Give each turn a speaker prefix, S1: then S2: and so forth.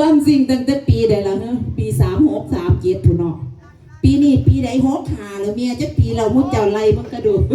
S1: ล่ำ
S2: สิ่ง
S1: ตั้งแต่ปีใดแล้วเนอะปีสามหกสามเจ็ดผู้นเนาะปีนี้ปีใดหกหาแล้วเมียจะปีเรามุดเจ้าไรมันกระดูก